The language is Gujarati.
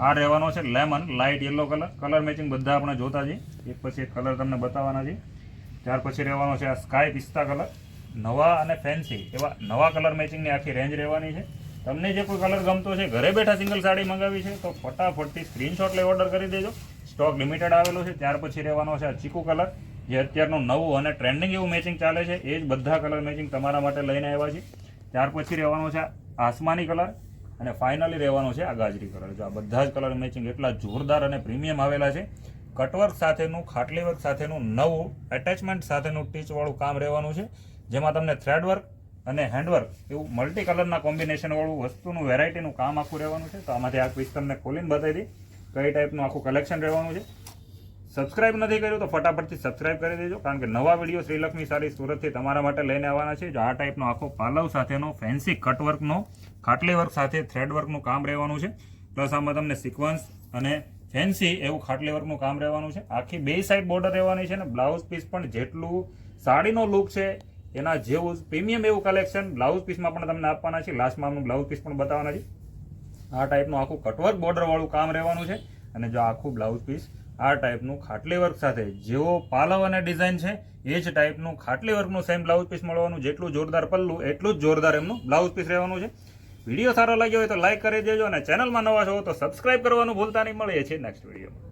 આ રહેવાનો છે lemon light yellow colour. Colour matching બધા આપણે જોતા છે એક પછી એક કલર તમને બતાવવાના છે ત્યાર પછી રહેવાનો છે આ સ્કાય પિસ્તા કલર નવા અને ફેન્સી એવા નવા કલર મેચિંગની આખી રેન્જ રહેવાની છે. તમને જે કોઈ કલર ગમતો છે, ઘરે બેઠા સિંગલ સાડી મંગાવી છે, તો ફટાફટથી સ્ક્રીનશોટ લઈ ઓર્ડર કરી દેજો. સ્ટોક લિમિટેડ આવેલો છે. ત્યાર પછી રહેવાનો છે આ ચીકુ કલર જે અત્યારનું નવું અને ટ્રેન્ડિંગ એવું મેચિંગ ચાલે છે. એ જ બધા કલર મેચિંગ તમારા માટે લઈને આવ્યા છે ત્યાર પછી રહેવાનો છે આસમાની કલર અને ફાઇનલી રહેવાનો છે આ ગાજરી કલર. જો આ બધા જ કલર મેચિંગ એટલા જોરદાર અને પ્રીમિયમ આવેલા છે. કટવર્ક સાથેનું ખાટલી વર્ક સાથેનું, નવું એટેચમેન્ટ સાથેનું ટીચવાળું કામ રહેવાનું છે. જેમાં તમને થ્રેડ વર્ક અને હેન્ડવર્ક એવું મલ્ટી કલરના કોમ્બિનેશનવાળું વસ્તુનું વેરાયટીનું કામ આખું રહેવાનું છે. તો આમાંથી આ પીસ તમને ખોલીને બતાવી દઈ. કઈ ટાઈપનું આખું કલેક્શન રહેવાનું છે. સબસ્ક્રાઇબ નથી કર્યું તો ફટાફટથી સબસ્ક્રાઇબ કરી દેજો, કારણ કે નવા વીડિયો શ્રીલક્ષ્મી સારી સુરતથી તમારા માટે લઈને આવવાના છે. જો આ ટાઈપનો આખો પાલવ સાથેનો ફેન્સી કટવર્કનો ખાટલી વર્ક સાથે થ્રેડ વર્કનું કામ રહેવાનું છે. પ્લસ આમાં તમને સિક્વન્સ અને ફેન્સી એવું ખાટલી વર્કનું કામ રહેવાનું છે. આખી બે સાઈડ બોર્ડર રહેવાની છે અને બ્લાઉઝ પીસ પણ જેટલું સાડીનો લુક છે, એના જેવું પ્રીમિયમ એવું કલેક્શન બ્લાઉઝ પીસમાં પણ તમને આપવાના છે. લાસ્ટમાં આમનું બ્લાઉઝ પીસ પણ બતાવવાના છે. આ ટાઈપનું આખું કટવર્ક બોર્ડરવાળું કામ રહેવાનું છે. અને જો આખું બ્લાઉઝ પીસ આ ટાઈપનું ખાટલી વર્ક સાથે જેવો પાલવ અને ડિઝાઇન છે, એ જ ટાઈપનું ખાટલી વર્કનું સેમ બ્લાઉઝ પીસ મળવાનું, જેટલું જોરદાર પલ્લું, એટલું જ જોરદાર એમનું બ્લાઉઝ પીસ રહેવાનું છે. વીડિયો સારો લાગ્યો હોય તો લાઇક કરી દેજો અને ચેનલમાં નવા છો તો સબસ્ક્રાઇબ કરવાનું ભૂલતા નહીં. મળીએ છીએ નેક્સ્ટ વિડીયોમાં